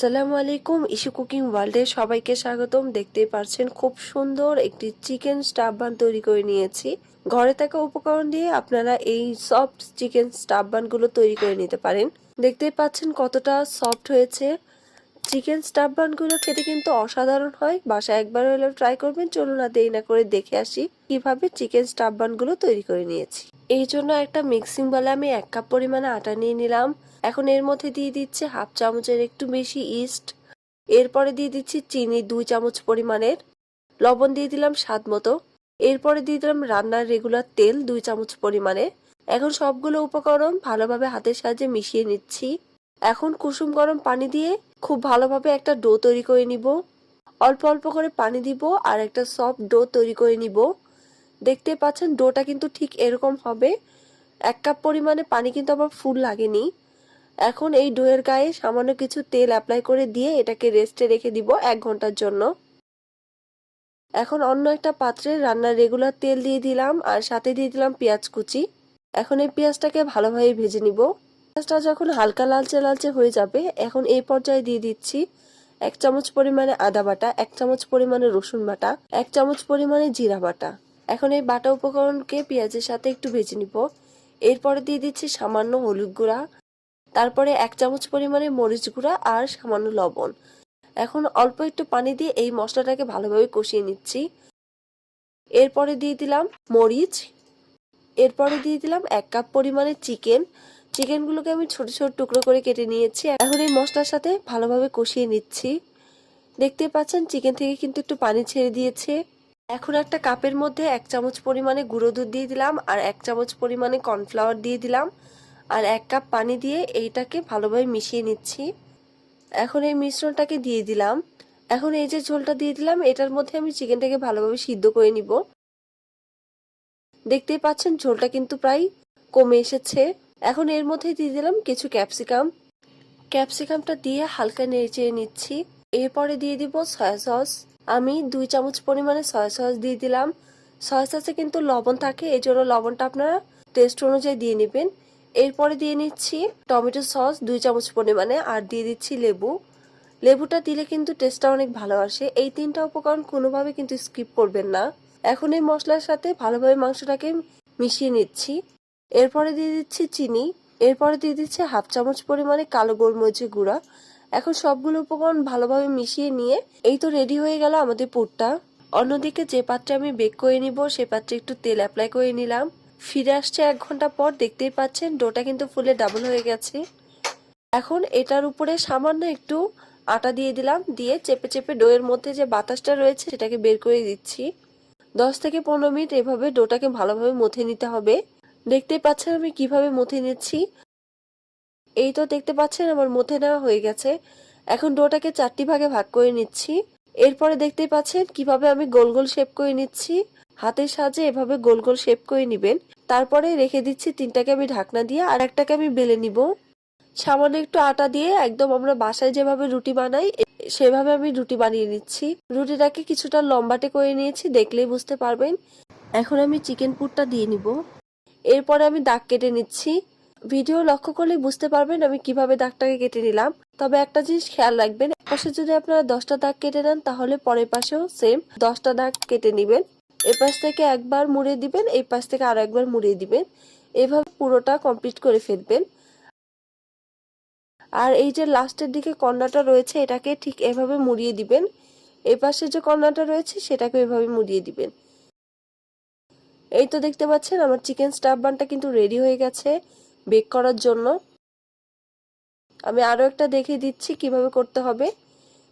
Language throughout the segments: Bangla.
আসসালামু আলাইকুম ইস্যু কুকিং ওয়ার্ল্ডে সবাইকে স্বাগতম। দেখতেই পারছেন খুব সুন্দর একটি চিকেন স্টাফ বান তৈরি করে নিয়েছি। ঘরে থাকা উপকরণ দিয়ে আপনারা এই সফট চিকেন স্টাফ বানগুলো তৈরি করে নিতে পারেন। দেখতেই পাচ্ছেন কতটা সফট হয়েছে। চিকেন স্টাফ বানগুলো খেতে কিন্তু অসাধারণ হয়। বাসায় একবার হলেও ট্রাই করবেন। চলুন না দেরি না করে দেখে আসি কীভাবে চিকেন স্টাফ বানগুলো তৈরি করে নিয়েছি। এই জন্য একটা মিক্সিং বলে আমি এক কাপ পরিমাণে আটা নিয়ে নিলাম। এখন এর মধ্যে দিয়ে দিচ্ছে হাফ চামচের একটু বেশি ইস্ট এরপরে দিয়ে দিচ্ছি চিনি দুই চামচ পরিমাণের। লবণ দিয়ে দিলাম স্বাদ মতো। এরপরে দিয়ে দিলাম রান্নার রেগুলার তেল দুই চামচ পরিমাণে। এখন সবগুলো উপকরণ ভালোভাবে হাতের সাহায্যে মিশিয়ে নিচ্ছি। এখন কুসুম গরম পানি দিয়ে খুব ভালোভাবে একটা ডো তৈরি করে নিব। অল্প অল্প করে পানি দিব আর একটা সফট ডো তৈরি করে নিব। দেখতে পাচ্ছেন, ডোটা কিন্তু ঠিক এরকম হবে। এক কাপ পরিমাণে পানি কিন্তু আবার ফুল লাগেনি। এখন এই ডোয়ের গায়ে সামান্য কিছু তেল অ্যাপ্লাই করে দিয়ে এটাকে রেস্টে রেখে দিব এক ঘণ্টার জন্য। এখন অন্য একটা পাত্রে রান্নার রেগুলার তেল দিয়ে দিলাম আর সাথে দিয়ে দিলাম পেঁয়াজ কুচি। এখন এই পেঁয়াজটাকে ভালোভাবে ভেজে নিব। পেঁয়াজটা যখন হালকা লালচে লালচে হয়ে যাবে, এখন এই পর্যায়ে দিয়ে দিচ্ছি এক চামচ পরিমাণে আদা বাটা, এক চামচ পরিমাণে রসুন বাটা, এক চামচ পরিমাণে জিরা বাটা। এখন এই বাটা উপকরণকে পেঁয়াজের সাথে একটু ভেজে নিব। এরপরে দিয়ে দিচ্ছি সামান্য হলুদ গুঁড়া, তারপরে এক চামচ পরিমাণে মরিচ গুঁড়া আর সামান্য লবণ। এখন অল্প একটু পানি দিয়ে এই মশলাটাকে ভালোভাবে কষিয়ে নিচ্ছি। এরপরে দিয়ে দিলাম মরিচ। এরপরে দিয়ে দিলাম এক কাপ পরিমাণে চিকেন। চিকেনগুলোকে আমি ছোট ছোট টুকরো করে কেটে নিয়েছি। এখন এই মশলার সাথে ভালোভাবে কষিয়ে নিচ্ছি। দেখতে পাচ্ছেন চিকেন থেকে কিন্তু একটু পানি ছেড়ে দিয়েছে। এখন একটা কাপের মধ্যে এক চামচ পরিমাণে গুঁড়ো দুধ দিয়ে দিলাম আর এক চামচ পরিমাণে কর্নফ্লাওয়ার দিয়ে দিলাম। আর এক কাপ পানি দিয়ে এইটাকে ভালোভাবে মিশিয়ে নিচ্ছি। এখন এই মিশ্রণটাকে দিয়ে দিলাম। এখন এই যে ঝোলটা দিয়ে দিলাম, এটার মধ্যে আমি চিকেনটাকে ভালোভাবে সিদ্ধ করে নিব। দেখতেই পাচ্ছেন, ঝোলটা কিন্তু প্রায় কমে এসেছে। এখন এর মধ্যে দিয়ে দিলাম কিছু ক্যাপসিকাম। ক্যাপসিকামটা দিয়ে হালকা নেড়ে নিচ্ছি। এরপরে দিয়ে দিব সয়া সস। আমি দুই চামচ পরিমাণে সয়া সস দিয়ে দিলাম। সয়া সসে কিন্তু লবণ থাকে, এই জন্য লবণটা আপনারা টেস্ট অনুযায়ী দিয়ে নেবেন। এরপরে দিয়ে নিচ্ছি টমেটো সস দুই চামচ পরিমাণে, আর দিয়ে দিচ্ছি লেবু। লেবুটা দিলে কিন্তু টেস্টটা অনেক ভালো আসে। এই তিনটা উপকরণ কোনোভাবে কিন্তু স্কিপ করবেন না। এখন এই মশলার সাথে ভালোভাবে মাংসটাকে মিশিয়ে নিচ্ছি। এরপরে দিয়ে দিচ্ছি চিনি, এরপরে দিয়ে দিচ্ছি হাফ চামচ পরিমাণে কালো গোলমরিচের গুঁড়া। এখন সবগুলো উপকরণ ভালোভাবে মিশিয়ে নিয়ে, এই তো রেডি হয়ে গেল আমাদের পুরটা। অন্যদিকে যে পাত্রে আমি বেক করে নিব, সে পাত্রে একটু তেল অ্যাপ্লাই করে নিলাম। ফিরে আসছে এক ঘণ্টা পর, দেখতেই পাচ্ছেন ডোটা কিন্তু ফুলে ডাবল হয়ে গেছে। এখন এটার উপরে সামান্য একটু আটা দিয়ে দিলাম, দিয়ে চেপে চেপে ডোয়ের মধ্যে যে বাতাসটা রয়েছে, সেটাকে বের করে দিচ্ছি। দশ থেকে পনেরো মিনিট এভাবে ডোটাকে ভালোভাবে মথে নিতে হবে। দেখতেই পাচ্ছেন আমি কীভাবে মথে নিচ্ছি? এই তো দেখতে পাচ্ছেন আমার মথে নেওয়া হয়ে গেছে। এখন ডোটাকে চারটি ভাগে ভাগ করে নিচ্ছি। এরপরে দেখতেই পাচ্ছেন কীভাবে আমি গোল গোল শেপ করে নিচ্ছি। হাতের সাহায্যে এভাবে গোল গোল শেপ করে নিবেন। তারপরে রেখে দিচ্ছি তিনটাকে আমি ঢাকনা দিয়ে আর একটাকে আমি বেলে নিব। সামান্য একটু আটা দিয়ে একদম আমরা বাসায় যেভাবে রুটি বানাই সেভাবে আমি রুটি বানিয়ে নিচ্ছি। রুটিটাকে কিছুটা লম্বাটে করে নিয়েছি, দেখলেই বুঝতে পারবেন। এখন আমি চিকেন পুরটা দিয়ে নিব। এরপরে আমি দাগ কেটে নিচ্ছি। ভিডিও লক্ষ্য করলে বুঝতে পারবেন আমি কীভাবে দাগটাকে কেটে নিলাম। তবে একটা জিনিস খেয়াল রাখবেন পাশে যদি আপনারা দশটা দাগ কেটে নেন, তাহলে পরের পাশেও সেম দশটা দাগ কেটে নিবেন। এ পাশ থেকে একবার মুড়িয়ে দিবেন এই পাশ থেকে আরও একবার মুড়িয়ে দিবেন। এভাবে পুরোটা কমপ্লিট করে ফেলবেন। আর এই যে লাস্টের দিকে কর্নারটা রয়েছে, এটাকে ঠিক এভাবে মুড়িয়ে দিবেন। এই পাশে যে কর্নারটা রয়েছে সেটাকে এভাবে মুড়িয়ে দিবেন। এই তো দেখতে পাচ্ছেন, আমার চিকেন স্টাফ বানটা কিন্তু রেডি হয়ে গেছে বেক করার জন্য। আমি আরও একটা দেখে দিচ্ছি কীভাবে করতে হবে।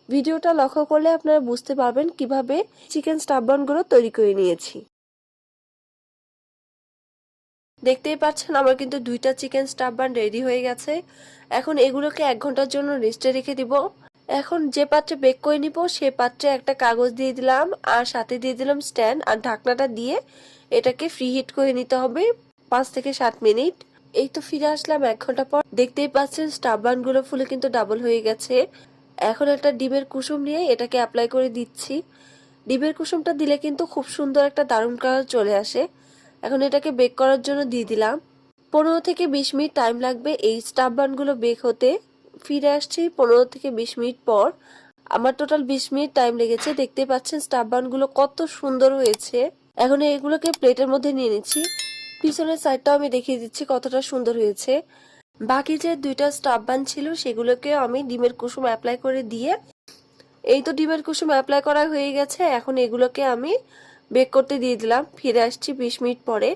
ভিডিওটা লক্ষ্য করলে আপনারা বুঝতে পারবেন কীভাবে চিকেন স্টাফ বানগুলো তৈরি করে নিয়েছি। দেখতেই পাচ্ছেন, আমার কিন্তু দুইটা চিকেন স্টাফ বান রেডি হয়ে গেছে। এখন এগুলোকে এক ঘণ্টার জন্য রেস্টে রেখে দিব। এখন যে পাত্রে বেক করে নিব, সে পাত্রে একটা কাগজ দিয়ে দিলাম, আর সাথে দিয়ে দিলাম স্ট্যান্ড আর ঢাকনাটা দিয়ে এটাকে ফ্রি হিট করে নিতে হবে পাঁচ থেকে সাত মিনিট। এই তো ফিরে আসলাম এক ঘণ্টা পর। দেখতেই পাচ্ছেন স্টাফ বানগুলো ফুলে কিন্তু ডাবল হয়ে গেছে। এখন একটা ডিমের কুসুম নিয়ে এটাকে অ্যাপ্লাই করে দিচ্ছি। ডিমের কুসুমটা দিলে কিন্তু খুব সুন্দর একটা দারুণ কালার চলে আসে। এখন এটাকে বেক করার জন্য দিয়ে দিলাম। পনেরো থেকে বিশ মিনিট টাইম লাগবে এই স্টাফ বানগুলো বেক হতে। ফিরে আসছি পনেরো থেকে বিশ মিনিট পর। আমার টোটাল বিশ মিনিট টাইম লেগেছে। দেখতে পাচ্ছেন স্টাফ বানগুলো কত সুন্দর হয়েছে। এখন এগুলোকে প্লেটের মধ্যে নিয়ে নিচ্ছি। পিছনের সাইডটাও আমি দেখিয়ে দিচ্ছি কতটা সুন্দর হয়েছে। বাকি যে দুইটা স্টাফ বান ছিল, সেগুলোকে আমি ডিমের কুসুম অ্যাপ্লাই করে দিয়ে, এই তো ডিমের কুসুম অ্যাপ্লাই করা হয়ে গেছে। এখন এগুলোকে আমি বেক করতে দিয়ে দিলাম। ফিরে আসছি বিশ মিনিট পরে।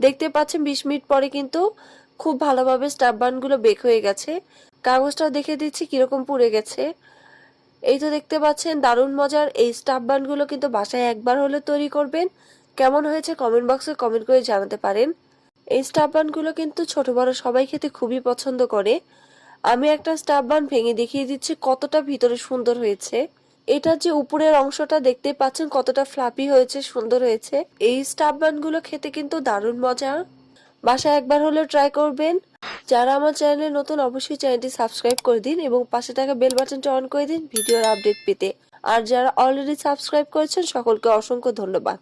দেখতে পাচ্ছেন বিশ মিনিট পরে কিন্তু খুব ভালোভাবে স্টাফ বানগুলো বেক হয়ে গেছে। কাগজটাও দেখে দিচ্ছি কীরকম পুড়ে গেছে। এই তো দেখতে পাচ্ছেন, দারুণ মজার এই স্টাফ বানগুলো কিন্তু বাসায় একবার হলে তৈরি করবেন। কেমন হয়েছে কমেন্ট বক্সে কমেন্ট করে জানাতে পারেন। এই স্টাফ বানগুলো কিন্তু ছোট বড় সবাই খেতে খুবই পছন্দ করে। আমি একটা স্টাফ বান ভেঙে দেখিয়ে দিচ্ছি কতটা ভিতরে সুন্দর হয়েছে। এটার যে উপরের অংশটা দেখতে পাচ্ছেন কতটা ফ্লাপি হয়েছে, সুন্দর হয়েছে। এই স্টাফ বানগুলো খেতে কিন্তু দারুণ মজা। বাসায় একবার হলেও ট্রাই করবেন। যারা আমার চ্যানেলে নতুন, অবশ্যই চ্যানেলটি সাবস্ক্রাইব করে দিন এবং পাশে থাকা বেল বাটনটি অন করে দিন ভিডিওর আপডেট পেতে। আর যারা অলরেডি সাবস্ক্রাইব করেছেন, সকলকে অসংখ্য ধন্যবাদ।